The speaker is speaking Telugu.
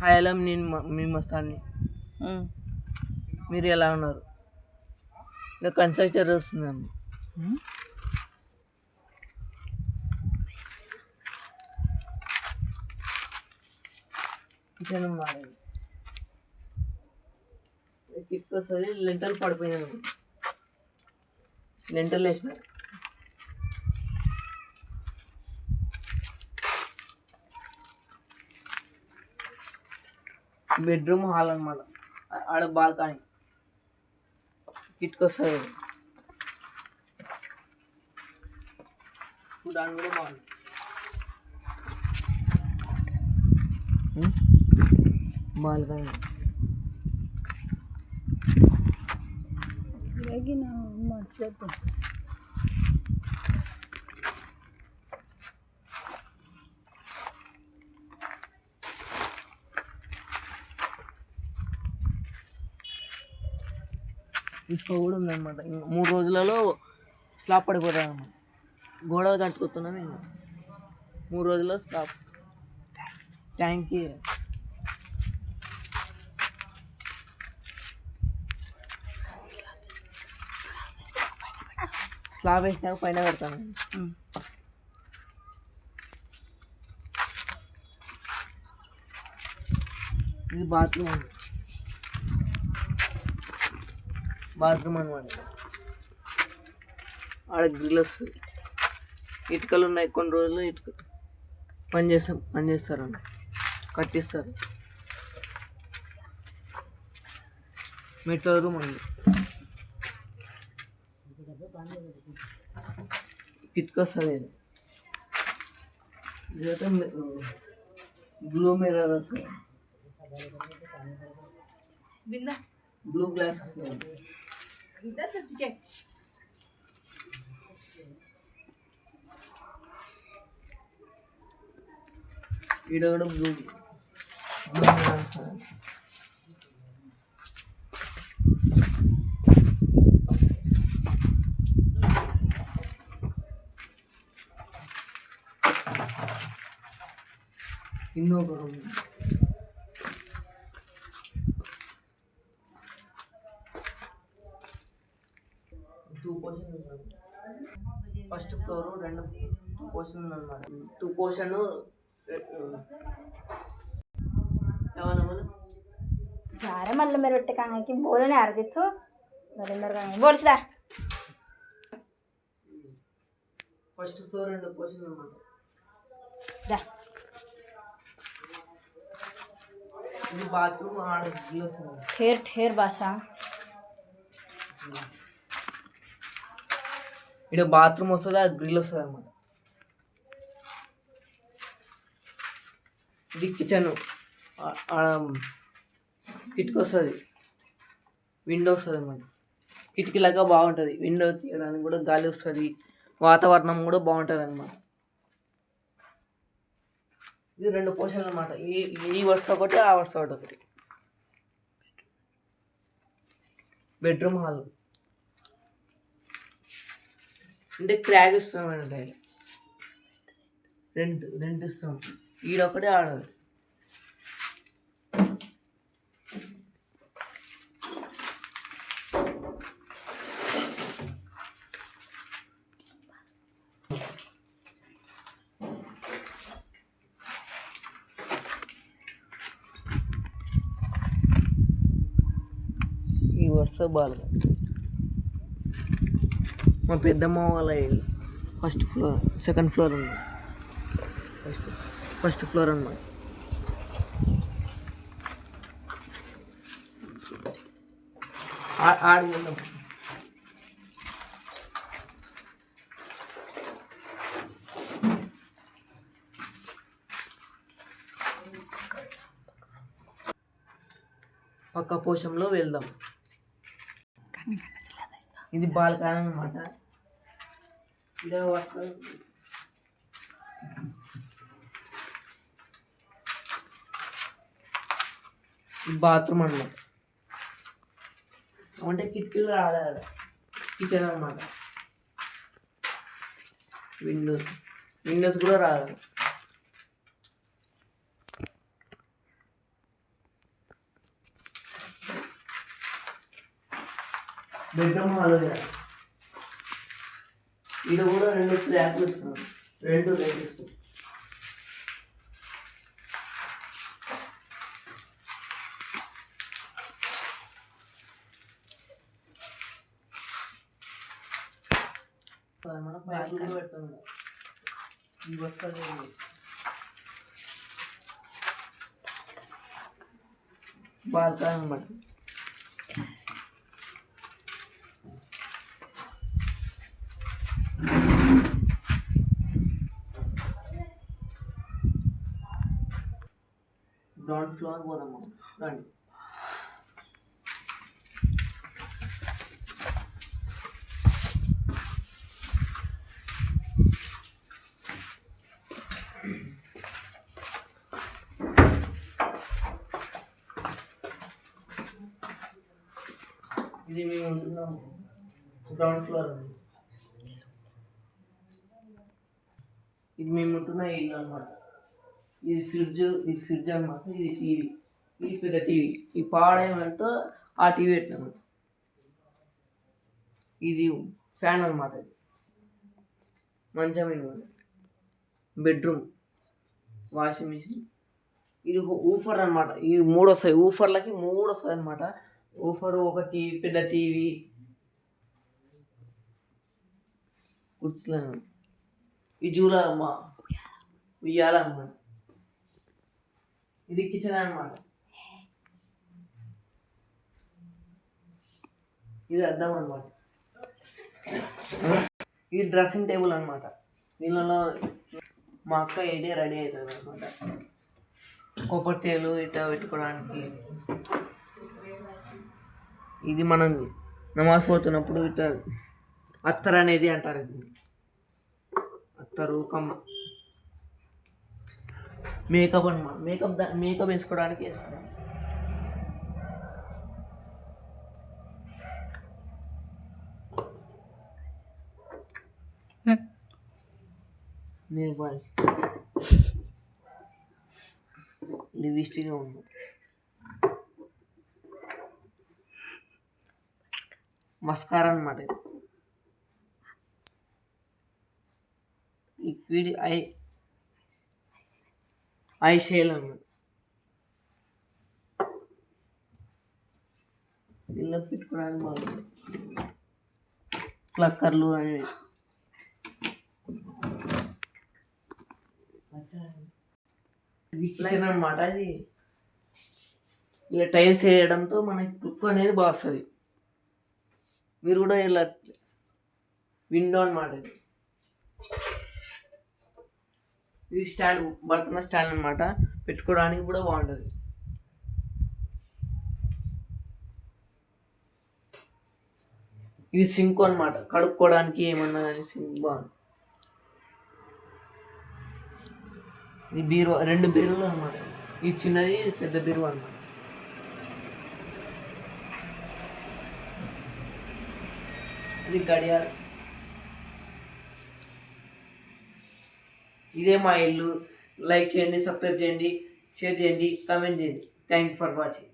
హాయ్ హలో నేను మ- మీ మస్తాన్ని. మీరు ఎలా ఉన్నారు? ఇంకా కన్స్ట్రక్టర్ వస్తుందండి కిచెన్ మాడేది కిక్ వస్తుంది లెంటల్ పడిపోయినాను లెంటల్ వేసిన. బెడ్రూమ్ హాల్ అనమాట ఆడ బాల్కనీ కిట్కి వస్తుంది దాని కూడా బాగుంది బాల్కనీ ఇసుక కూడా ఉందన్నమాట ఇంకా మూడు రోజులలో స్లాబ్ పడిపోతుంది అన్నమాట గోడ కట్టుకుతున్నాం ఇంకా మూడు రోజుల్లో స్లాబ్. ట్యాంక్కి స్లాబ్ వేసినాక పైన పెడతాను. ఇది బాత్రూమ్ అండి బాత్రూమ్ అనమాట ఆడ గ్రిల్ వస్తుంది ఇటుకలు ఉన్నాయి కొన్ని రోజులు ఇటుక. పని చేస్తాం పని చేస్తారండి కట్టిస్తారు. మెట్రో రూమ్ అండి ఇటుక వస్తుంది. ఇది ఇదైతే బ్లూ మిర్రర్ వస్తుంది. బ్లూ గ్లాస్ వస్తుంది. ఈడ కూడా బ్లూ బ్లూ మిర్రర్ వస్తుంది ఇంకొక room two portion first floor రెండు వస్తుంది అనమాట టూ పోర్షన్ ಯಾರೇ ಮಲ್ಲ ಮೇಲೆ ಹೊಟ್ಟೆಗೆ ಹಂಗಾಕಿ ಬೋಲನೆ ಅರ್ದಿತ್ತು ಬರಿಂದರ್ಗ ಬೋಲ್ಸಿದ ಫಸ್ಟ್ ಫ್ಲೋರ್ ಅಂಡ್ ಪೋಷನ್ ಇದು ಬಾತ್ರೂಮ್ ಠೇರ್ ಠೇರ್ ಭಾಷಾ ఇక్కడ బాత్రూమ్ వస్తుందా గ్రిల్ వస్తుంది అనమాట ఇది కిచెన్ కిటికీ వస్తుంది విండో వస్తుంది అనమాట కిటికీలాగా బాగుంటుంది. విండో తీయడానికి కూడా గాలి వస్తుంది. వాతావరణం కూడా బాగుంటుంది అనమాట ఇది రెండు పోర్షన్లు అనమాట ఈ ఈ వరుస ఒకటి ఆ వరుస ఒకటి. ఒకటి బెడ్రూమ్ హాల్ అంటే క్రాక్ ఇస్తామండి రెండు రెంట్ ఇస్తాం. ఈడొక్కడే ఆడదు. ఈ వరుస బాగా మా పెద్దమ్మ వాళ్ళ ఫస్ట్ ఫ్లోర్ సెకండ్ ఫ్లోర్ ఉంది. ఫస్ట్ ఫస్ట్ ఫ్లోర్ అన్నమాట. ఆ- వెళ్దాం. పక్క పోషంలో వెళ్దాం. ఇది బాల్కాన్ అనమాట ఇదే వస్తుంది బాత్రూమ్ అనమాట అంటే కిటికీలు రాలేదు కిచెన్ అనమాట విండోస్ విండోస్ కూడా రాలేదు. బెడ్రూమ్ హాల్ ఇది కూడా రెండు ఫ్లాట్లు ఇస్తున్నాం రెండు రేట్లు ఇస్తున్నాం మన పైపులు కూడా పెడతాం ఈడ. ఇవి వస్తుంది బాల్కనీ అన్నమాట గ్రౌండ్ ఫ్లోర్ పోదాము. రండి. ఇది మేము ఉంటున్నాము గ్రౌండ్ ఫ్లోర్ అండి ఇది మేము ఉంటున్న ఇల్లు అనమాట ఇది ఫ్రిడ్జ్ ఇది ఫ్రిడ్జ్ అనమాట ఇది టీవీ. ఇది పెద్ద టీవీ. ఈ పాడేమంటే ఆ టీవీ పెట్టాము ఇది ఫ్యాన్ అనమాట ఇది మంచం బెడ్రూమ్ వాషింగ్ మిషన్. ఇది ఊఫర్ అనమాట ఈ మూడు వస్తాయి ఊఫర్లకి మూడు వస్తాయి అనమాట ఊఫర్ ఒక టీవీ పెద్ద టీవీ. కూర్చున్నాను ఈ జూలమ్మ ఉయ్యాలన్నమాట ఇది కిచెన్ అనమాట ఇది అద్దం అనమాట ఇది డ్రెస్సింగ్ టేబుల్ అనమాట దీనిలో మా అక్క ఏడే రెడీ అవుతుంది అనమాట కొబ్బరి తేలు ఇట్లా పెట్టుకోవడానికి. ఇది మనం నమాజ్ పోతున్నప్పుడు ఇట్లా అత్తర్ అనేది అంటారు ఇది. అత్తరు కమ్మ. మేకప్ అనమాట మేకప్ మేకప్ వేసుకోవడానికి వేస్తాం నేను బాయ్స్ లివిస్టిక్గా ఉంది. మస్కారా అనమాట ఇది లిక్విడ్ ఐ ఐ షేల్ అన్నమాట ఇల్లు పెట్టుకోవడానికి బాగుంది క్లక్కర్లు అనేవి కిచెన్ అనమాట అది ఇలా టైల్స్ వేయడంతో మనకి లుక్ అనేది బాగా వస్తుంది మీరు కూడా ఇలా విండో అనమాట ఇది. ఇది స్టాండ్ బర్తన స్టాండ్ అనమాట పెట్టుకోవడానికి కూడా బాగుంటుంది. ఇది సింక్ అనమాట కడుక్కోవడానికి ఏమన్నా కానీ సింక్ బాగుంది. ఇది బీరువా రెండు బీరువులు అనమాట ఈ చిన్నది పెద్ద బీరువా అనమాట ఇది గడియారం. ఇదే మా ఇల్లు. లైక్ చేయండి సబ్స్క్రైబ్ చేయండి షేర్ చేయండి కామెంట్ చేయండి. Thank you for watching